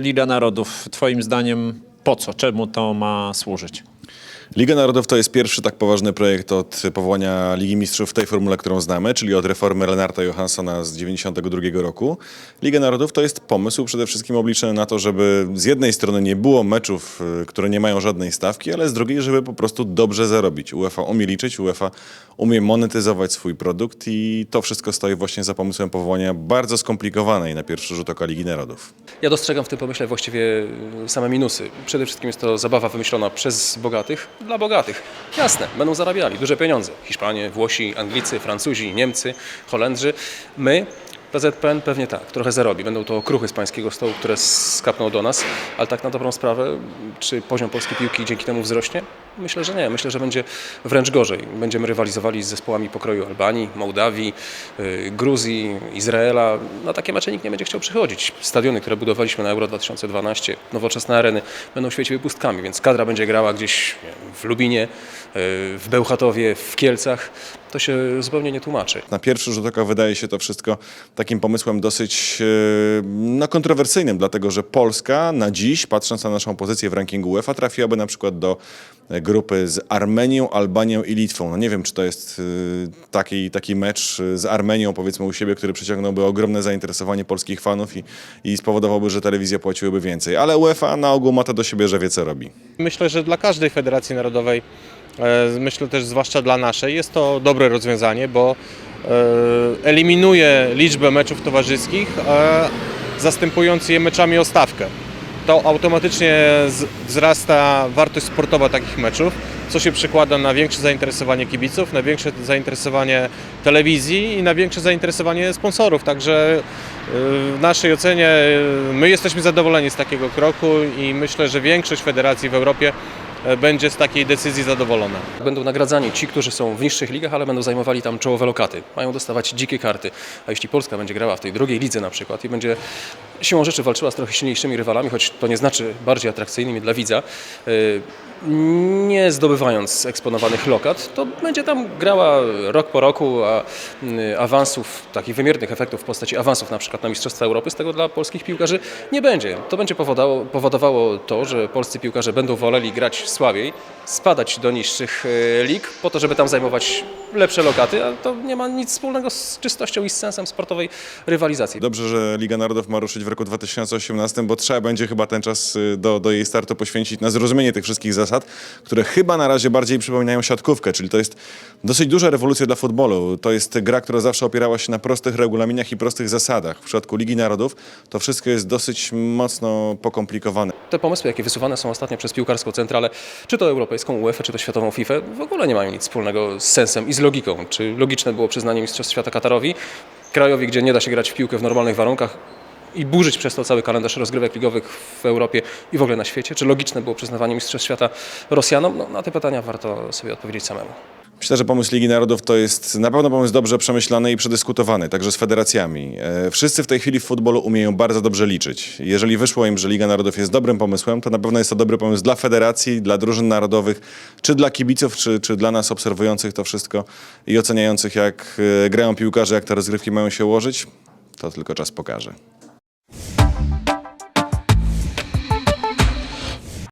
Liga Narodów, Twoim zdaniem po co? Czemu to ma służyć? Liga Narodów to jest pierwszy tak poważny projekt od powołania Ligi Mistrzów w tej formule, którą znamy, czyli od reformy Lenarta Johanssona z 1992 roku. Liga Narodów to jest pomysł przede wszystkim obliczony na to, żeby z jednej strony nie było meczów, y, które nie mają żadnej stawki, ale z drugiej, żeby po prostu dobrze zarobić. UEFA umie liczyć, UEFA umie monetyzować swój produkt i to wszystko stoi właśnie za pomysłem powołania bardzo skomplikowanej na pierwszy rzut oka Ligi Narodów. Ja dostrzegam w tym pomyśle właściwie y, same minusy. Przede wszystkim jest to zabawa wymyślona przez bogatych dla bogatych. Jasne, będą zarabiali duże pieniądze. Hiszpanie, Włosi, Anglicy, Francuzi, Niemcy, Holendrzy. My, PZPN pewnie tak, trochę zarobi. Będą to okruchy z pańskiego stołu, które skapną do nas, ale tak na dobrą sprawę, czy poziom polskiej piłki dzięki temu wzrośnie? Myślę, że nie. Myślę, że będzie wręcz gorzej. Będziemy rywalizowali z zespołami pokroju Albanii, Mołdawii, y, Gruzji, Izraela. Na takie mecze nikt nie będzie chciał przychodzić. Stadiony, które budowaliśmy na Euro 2012, nowoczesne areny, będą świeciły pustkami, więc kadra będzie grała gdzieś w Lubinie, y, w Bełchatowie, w Kielcach. To się zupełnie nie tłumaczy. Na pierwszy rzut oka wydaje się to wszystko takim pomysłem dosyć e, no, kontrowersyjnym, dlatego że Polska na dziś, patrząc na naszą pozycję w rankingu UEFA, trafiłaby na przykład do e, grupy z Armenią, Albanią i Litwą. No nie wiem, czy to jest e, taki, taki mecz z Armenią, powiedzmy u siebie, który przyciągnąłby ogromne zainteresowanie polskich fanów i, i spowodowałby, że telewizje płaciłyby więcej. Ale UEFA na ogół ma to do siebie, że wie co robi. Myślę, że dla każdej federacji narodowej, myślę też zwłaszcza dla naszej, jest to dobre rozwiązanie, bo eliminuje liczbę meczów towarzyskich, e, zastępując je meczami o stawkę. To automatycznie wzrasta wartość sportowa takich meczów, co się przekłada na większe zainteresowanie kibiców, na większe zainteresowanie telewizji i na większe zainteresowanie sponsorów. Także e, w naszej ocenie e, my jesteśmy zadowoleni z takiego kroku i myślę, że większość federacji w Europie e, będzie z takiej decyzji zadowolona. Będą nagradzani ci, którzy są w niższych ligach, ale będą zajmowali tam czołowe lokaty. Mają dostawać dzikie karty. A jeśli Polska będzie grała w tej drugiej lidze na przykład i będzie siłą rzeczy walczyła z trochę silniejszymi rywalami, choć to nie znaczy bardziej atrakcyjnymi dla widza, yy, nie zdobywając eksponowanych lokat, to będzie tam grała rok po roku, a yy, awansów, takich wymiernych efektów w postaci awansów na przykład na Mistrzostwa Europy, z tego dla polskich piłkarzy nie będzie. To będzie powodowało, powodowało to, że polscy piłkarze będą woleli grać słabiej, spadać do niższych yy, lig, po to, żeby tam zajmować lepsze lokaty, a to nie ma nic wspólnego z czystością i z sensem sportowej rywalizacji. Dobrze, że Liga Narodów ma ruszyć w roku 2018, bo trzeba będzie chyba ten czas y, do, do jej startu poświęcić na zrozumienie tych wszystkich zasad, które chyba na razie bardziej przypominają siatkówkę, czyli to jest dosyć duża rewolucja dla futbolu. To jest gra, która zawsze opierała się na prostych regulaminach i prostych zasadach. W przypadku Ligi Narodów to wszystko jest dosyć mocno pokomplikowane. Te pomysły, jakie wysuwane są ostatnio przez piłkarską centralę, czy to europejską UEFA, czy to światową FIFA, w ogóle nie mają nic wspólnego z sensem i z logiką. Czy logiczne było przyznanie Mistrzostw Świata Katarowi, krajowi, gdzie nie da się grać w piłkę w normalnych warunkach i burzyć przez to cały kalendarz rozgrywek ligowych w Europie i w ogóle na świecie? Czy logiczne było przyznawanie Mistrzostw Świata Rosjanom? No, na te pytania warto sobie odpowiedzieć samemu. Myślę, że pomysł Ligi Narodów to jest na pewno pomysł dobrze przemyślany i przedyskutowany, także z federacjami. E, Wszyscy w tej chwili w futbolu umieją bardzo dobrze liczyć. Jeżeli wyszło im, że Liga Narodów jest dobrym pomysłem, to na pewno jest to dobry pomysł dla federacji, dla drużyn narodowych, czy dla kibiców, czy, czy dla nas obserwujących to wszystko i oceniających, jak e, grają piłkarze, jak te rozgrywki mają się ułożyć. To tylko czas pokaże.